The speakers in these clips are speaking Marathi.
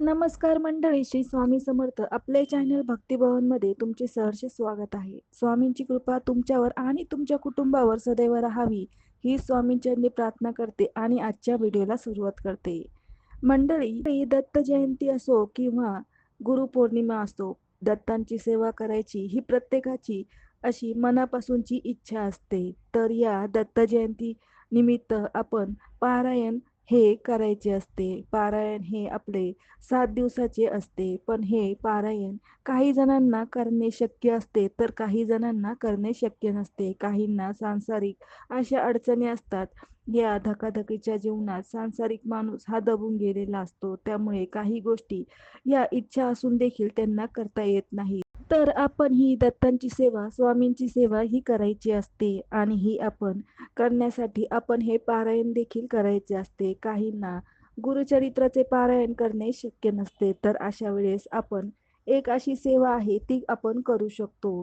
नमस्कार मंडळी श्री स्वामी समर्थ. आपले चॅनल भक्तिभवनमध्ये तुमचे सहर्ष स्वागत आहे. स्वामींची कृपा तुमच्यावर आणि तुमच्या कुटुंबावर सदैव राहावी ही स्वामींचरणी प्रार्थना करते आणि आजच्या व्हिडिओला सुरुवात करते. मंडळी दत्त जयंती असो किंवा गुरुपौर्णिमा असो दत्तांची सेवा करायची ही प्रत्येकाची अशी मनापासूनची इच्छा असते. तर या दत्त जयंती निमित्त आपण पारायण हे करायचे असते. पारायण हे आपले सात दिवसाचे असते. पण हे पारायण काही जणांना करणे शक्य असते तर काही जणांना करणे शक्य नसते. काहींना सांसारिक अशा अडचणी असतात. या धकाधकीच्या जीवनात सांसारिक माणूस हा दबून गेलेला असतो. त्यामुळे काही गोष्टी या इच्छा असून देखील त्यांना करता येत नाही तर आपण ही दत्तांची सेवा स्वामींची सेवा ही करायची असते आणि ही आपण करण्यासाठी आपण हे पारायण देखील करायचे असते. काहींना गुरुचरित्राचे पारायण करणे शक्य नसते तर अशा वेळेस आपण एक अशी सेवा आहे ती आपण करू शकतो.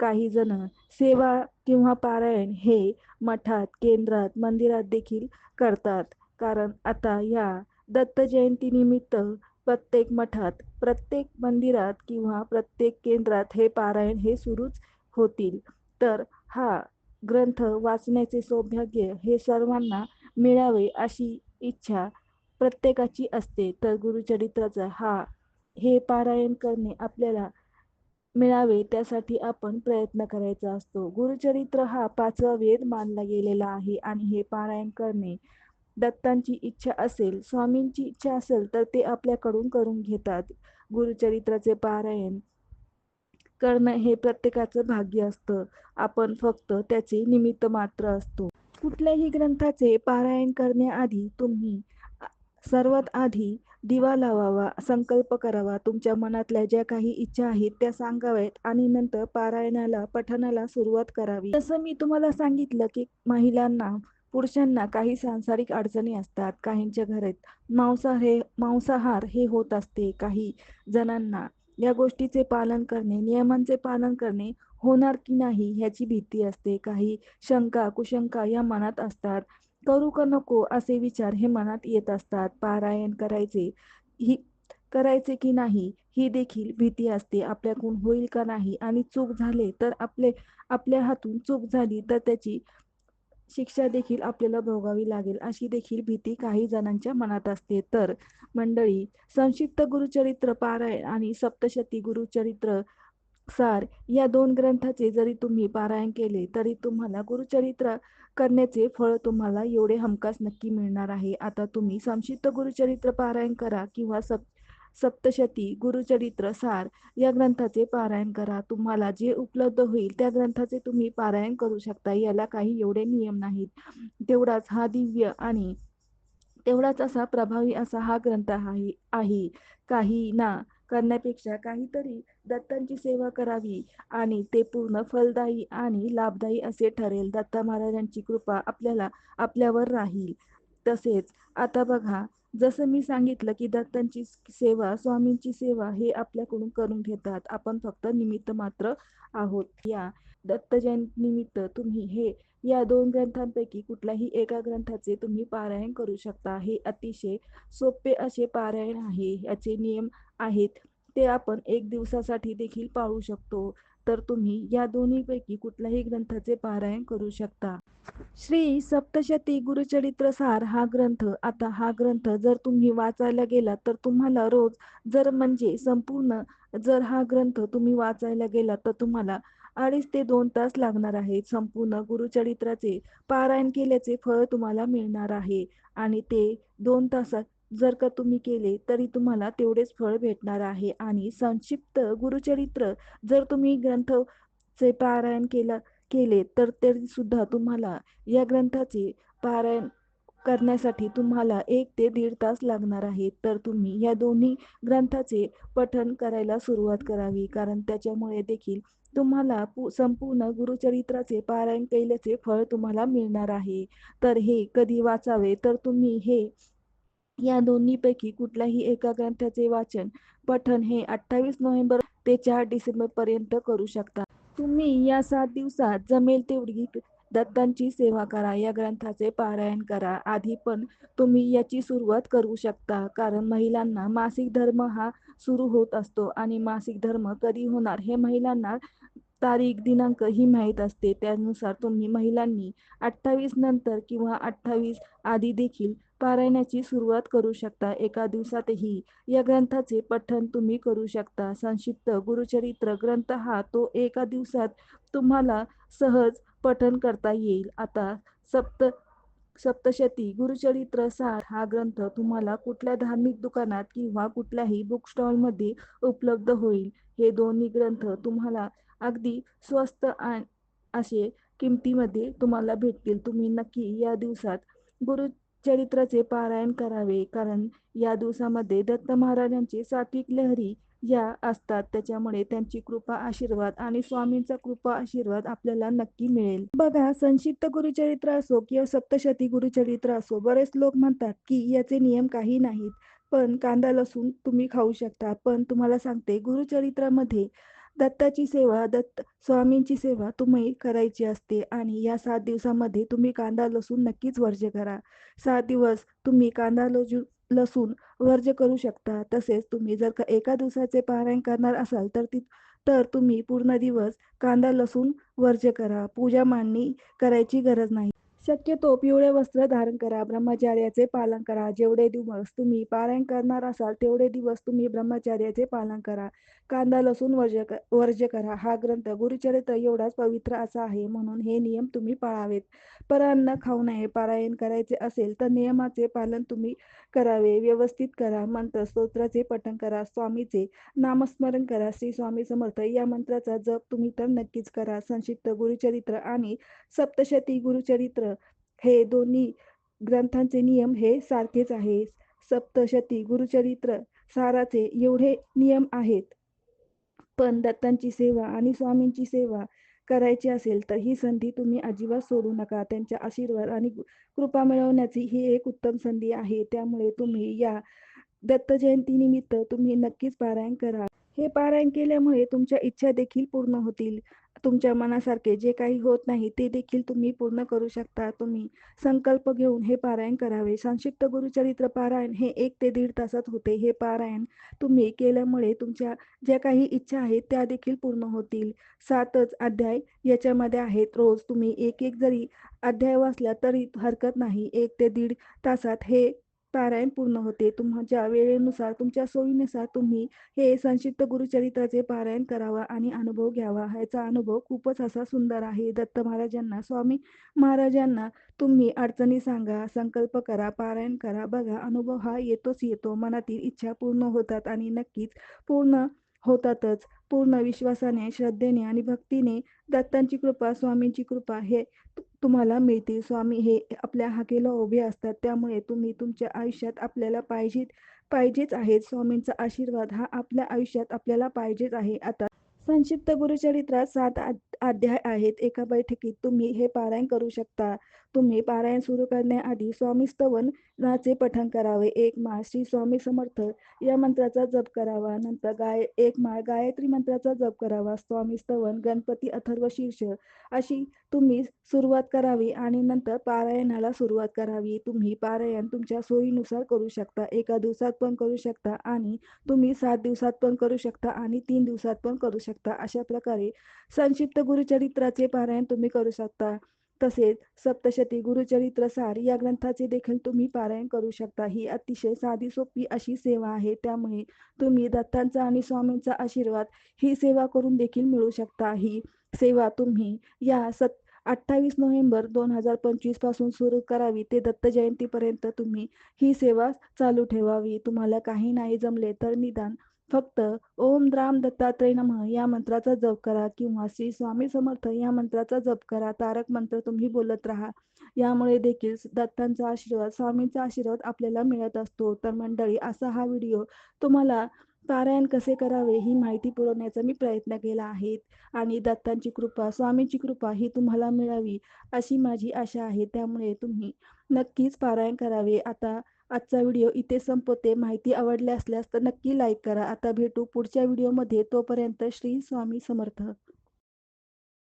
काही जण सेवा किंवा पारायण हे मठात केंद्रात मंदिरात देखील करतात. कारण आता या दत्त जयंती निमित्त प्रत्येक मठात प्रत्येक मंदिरात किंवा प्रत्येक केंद्रात हे पारायण हे सुरूच होतील. तर हा ग्रंथ वाचण्याचे सौभाग्य हे सर्वांना मिळावे अशी इच्छा प्रत्येकाची असते. तर गुरुचरित्राचा हा हे पारायण करणे आपल्याला मिळावे त्यासाठी आपण प्रयत्न करायचा असतो. गुरुचरित्र हा पाचवा वेद मानला गेलेला आहे आणि हे पारायण करणे दत्तांची इच्छा असेल स्वामींची इच्छा असेल तर ते आपल्याकडून करून घेतात. गुरुचरित्राचे पारायण करणं हे प्रत्येकाचं भाग्य असतं. आपण फक्त त्याचे निमित्त मात्र असतो. कुठल्याही ग्रंथाचे पारायण करण्याआधी तुम्ही सर्वात आधी दिवा लावावा संकल्प करावा. तुमच्या मनातल्या ज्या काही इच्छा आहेत त्या सांगाव्यात आणि नंतर पारायणाला पठणाला सुरुवात करावी. जसं मी तुम्हाला सांगितलं की महिलांना पुरुषांना काही सांसारिक अडचणी असतात काहींच्या घरात मांसाहार हे मांसाहार हे होत असते काही जणांना या गोष्टीचे पालन करणे नियमांचे पालन करणे होणार की नाही ह्याची भीती असते. काही शंका कुशंका या मनात असतात. करू का नको असे विचार हे मनात येत असतात. पारायण करायचे ही करायचे की नाही ही देखील भीती असते. आपल्याकडून होईल का नाही आणि चूक झाले तर आपले आपल्या हातून चूक झाली तर त्याची शिक्षा देखील आपल्याला भोगावी लागेल अशी देखील भीती काही जणांच्या मनात असते. तर मंडळी संक्षिप्त गुरुचरित्र पारायण आणि सप्तशती गुरुचरित्र सार या दोन ग्रंथाचे जरी तुम्ही पारायण केले तरी तुम्हाला गुरुचरित्र करण्याचे फळ तुम्हाला एवढे हमखास नक्की मिळणार आहे. आता तुम्ही संक्षिप्त गुरुचरित्र पारायण करा किंवा सप सप्तशती गुरुचरित्र सार या ग्रंथाचे पारायण करा. तुम्हाला जे उपलब्ध होईल त्या ग्रंथाचे तुम्ही पारायण करू शकता. याला काही एवढे नियम नाहीत. तेवढाच हा दिव्य आणि तेवढाच असा प्रभावी असा हा ग्रंथ आहे आहे. काही ना करण्यापेक्षा काहीतरी दत्तांची सेवा करावी आणि ते पूर्ण फलदायी आणि लाभदायी असे ठरेल. दत्ता महाराजांची कृपा आपल्याला आपल्यावर राहील. तसेच आता बघा जसं मी सांगितलं की दत्तांची सेवा स्वामींची सेवा हे आपल्याकडून करून घेतात. आपण फक्त निमित्त मात्र आहोत. या दत्त निमित्त तुम्ही हे या दोन ग्रंथांपैकी कुठल्याही एका ग्रंथाचे तुम्ही पारायण करू शकता. हे अतिशय सोपे असे पारायण आहे. याचे नियम आहेत. ते आपण एक दिवसासाठी देखील पाळू शकतो. तर तुम्ही या दोन्हीपैकी कुठल्याही ग्रंथाचे पारायण करू शकता. श्री सप्तशती गुरुचरित्र सार हा ग्रंथ आता हा ग्रंथ जर तुम्ही वाचायला गेला तर तुम्हाला रोज जर म्हणजे संपूर्ण जर हा ग्रंथ तुम्ही वाचायला गेला तर तुम्हाला अडीच ते दोन तास लागणार आहेत. संपूर्ण गुरुचरित्राचे पारायण केल्याचे फळ तुम्हाला मिळणार आहे. आणि ते दोन तासात जर का तुम्ही केले तरी तुम्हाला तेवढेच फळ भेटणार आहे. आणि संक्षिप्त गुरुचरित्र जर तुम्ही ग्रंथ चे पारायण केलं केले तर तरी सुद्धा तुम्हाला या ग्रंथाचे पारायण करण्यासाठी तुम्हाला एक ते दीड तास लागणार आहे. तर तुम्ही या दोन्ही ग्रंथाचे पठण करायला सुरुवात करावी. कारण त्याच्यामुळे देखील तुम्हाला संपूर्ण गुरुचरित्राचे पारायण केल्याचे फळ तुम्हाला मिळणार आहे. तर हे कधी वाचावे? तर तुम्ही हे या दोन्हीपैकी कुठल्याही एका ग्रंथाचे वाचन पठण हे अठ्ठावीस नोव्हेंबर ते चार डिसेंबर पर्यंत करू शकता. तुम्ही या सात दिवसात जमेल तेवढी दत्तांची सेवा करा या ग्रंथाचे पारायण करा. आधी पण तुम्ही याची सुरुवात करू शकता कारण महिलांना मासिक धर्म हा सुरू होत असतो आणि मासिक धर्म कधी होणार हे महिलांना तारीख दिनांक ही माहीत असते. त्यानुसार तुम्ही महिलांनी अठ्ठावीस नंतर किंवा अठ्ठावीस आधी देखील पारायणाची सुरुवात करू शकता. एका दिवसातही या ग्रंथाचे पठण तुम्ही करू शकता. संक्षिप्त गुरुचरित्र ग्रंथ हा तो एका दिवसात तुम्हाला सहज पठण करता येईल. आता सप्त सप्तशती गुरुचरित्र सार हा ग्रंथ तुम्हाला कुठल्या धार्मिक दुकानात किंवा कुठल्याही बुक स्टॉलमध्ये उपलब्ध होईल. हे दोन्ही ग्रंथ तुम्हाला अगदी स्वस्त असे किमतीमध्ये तुम्हाला भेटतील. तुम्ही नक्की या दिवसात गुरु चरित्राचे पारायण करावे. कारण या दिवसामध्ये दत्त महाराजांचे सात्विक लहरी या असतात. त्याच्यामुळे त्यांची कृपा आशीर्वाद आणि स्वामींचा कृपा आशीर्वाद आपल्याला नक्की मिळेल. बघा संक्षिप्त गुरुचरित्र असो किंवा सप्तशती गुरुचरित्र असो बरेच लोक म्हणतात की याचे नियम काही नाहीत. पण कांदा लसूण तुम्ही खाऊ शकता. पण तुम्हाला सांगते गुरुचरित्रामध्ये दत्ताची सेवा दत्त स्वामींची सेवा तुम्ही करायची असते आणि या सात दिवसामध्ये तुम्ही कांदा लसूण नक्कीच वर्ज करा. सात दिवस तुम्ही कांदा लजू लसूण वर्ज करू शकता. तसेच तुम्ही जर का एका दिवसाचे पारायण करणार असाल तर ती तर तुम्ही पूर्ण दिवस कांदा लसूण वर्ज करा. पूजा मांडणी करायची गरज नाही. शक्यतो पिवळे वस्त्र धारण करा ब्रह्मचार्याचे पालन करा. जेवढे दिवस तुम्ही पारायण करणार असाल तेवढे दिवस तुम्ही ब्रह्मचार्याचे पालन करा. कांदा लसूण वर्ज वर्ज करा. हा ग्रंथ गुरुचरित्र एवढाच पवित्र असा आहे म्हणून हे नियम तुम्ही पाळावेत. परान्न खाऊ नये पारायण करायचे असेल तर नियमाचे पालन तुम्ही करावे. व्यवस्थित करा मंत्र स्तोत्राचे पठण करा स्वामीचे नामस्मरण करा श्री स्वामी समर्थ. या मंत्राचा जप तुम्ही तर नक्कीच करा. संक्षिप्त गुरुचरित्र आणि सप्तशती गुरुचरित्र हे दोन्ही ग्रंथांचे नियम हे सारखेच आहे. सप्तशती गुरुचरित्र साराचे एवढे नियम आहेत. पण दत्तांची सेवा आणि स्वामींची सेवा करायची असेल तर ही संधी तुम्ही अजिबात सोडू नका. त्यांच्या आशीर्वाद आणि कृपा मिळवण्याची ही एक उत्तम संधी आहे. त्यामुळे तुम्ही या दत्त जयंतीनिमित्त तुम्ही नक्कीच पारायण करा. हे पारायण केल्यामुळे तुमच्या इच्छा देखील पूर्ण होतील. तुमच्या मनासारखे जे काही होत नाही ते देखील तुम्ही पूर्ण करू शकता. तुम्ही संकल्प घेऊन हे पारायण करावे. संक्षिप्त गुरुचरित्र पारायण हे एक ते दीड तासात होते. हे पारायण तुम्ही केल्यामुळे तुमच्या ज्या काही इच्छा आहेत त्या देखील पूर्ण होतील. सातच अध्याय याच्यामध्ये आहेत. रोज तुम्ही एक एक जरी अध्याय वाचला तरी हरकत नाही. एक ते दीड तासात हे पारायण पूर्ण होते. तुमच्या वेळेनुसार तुमच्या सोयीनुसार तुम्ही हे संक्षिप्त गुरुचरित्राचे पारायण करावा आणि अनुभव घ्यावा. ह्याचा अनुभव खूपच असा सुंदर आहे. दत्त महाराजांना स्वामी महाराजांना तुम्ही अडचणी सांगा संकल्प करा पारायण करा. बघा अनुभव हा येतोच येतो. मनातील इच्छा पूर्ण होतात आणि नक्कीच पूर्ण होतातच. पूर्ण विश्वासाने श्रद्धेने आणि भक्तीने दत्तांची कृपा स्वामींची कृपा हे तुम्हाला मिळतील. स्वामी हे आपल्या हाकेला उभे असतात. त्यामुळे तुम्ही तुमच्या आयुष्यात आपल्याला पाहिजे पाहिजेच आहेत. स्वामींचा आशीर्वाद हा आपल्या आयुष्यात आपल्याला पाहिजेच आहे. आता संक्षिप्त गुरुचरित्रात सात अध्याय आहेत. एका बैठकीत तुम्ही हे पारायण करू शकता. तुम्ही पारायण सुरू करण्याआधी स्वामी स्तवन नाचे पठण करावे. एक माळ श्री स्वामी समर्थ या मंत्राचा जप करावा. नंतर गाय एक माळ गायत्री मंत्राचा जप करावा. स्वामी स्तवन गणपती अथर्व शीर्ष अशी तुम्ही सुरुवात करावी आणि नंतर पारायणाला सुरुवात करावी. तुम्ही पारायण तुमच्या सोयीनुसार करू शकता. एका दिवसात पण करू शकता आणि तुम्ही सात दिवसात पण करू शकता आणि तीन दिवसात पण करू शकता. अशा प्रकारे संक्षिप्त गुरुचरित्राचे पारायण तुम्ही करू शकता. तसेच सप्तशती गुरुचरित्र सार या ग्रंथाचे देखील तुम्ही पारायण करू शकता. ही अतिशय साधी सोपी अशी सेवा आहे. त्यामुळे तुम्ही दत्तांचा आणि स्वामींचा आशीर्वाद ही सेवा करून देखील मिळू शकता. ही सेवा तुम्ही या सत अठ्ठावीस नोव्हेंबर दोन हजार पंचवीसपासून सुरू करावी. ते दत्त जयंतीपर्यंत तुम्ही ही सेवा चालू ठेवावी. तुम्हाला काही नाही जमले तर निदान फक्त ओम राम दत्तात्रय नमः या मंत्राचा जप करा किंवा श्री स्वामी समर्थ या मंत्राचा जप करा. तारक मंत्र तुम्ही बोलत राहा. यामुळे देखील दत्तांचा आशीर्वाद स्वामींचा आशीर्वाद आपल्याला मिळत असतो. तर मंडळी असा हा व्हिडिओ तुम्हाला पारायण कसे करावे ही माहिती पुरवण्याचा मी प्रयत्न केला आहे आणि दत्तांची कृपा स्वामींची कृपा ही तुम्हाला मिळावी अशी माझी आशा आहे. त्यामुळे तुम्ही नक्कीच पारायण करावे. आता आजचा व्हिडिओ इथे संपवते. माहिती आवडली असल्यास तर नक्की लाईक करा. आता भेटू पुढच्या व्हिडिओमध्ये. तोपर्यंत श्री स्वामी समर्थ.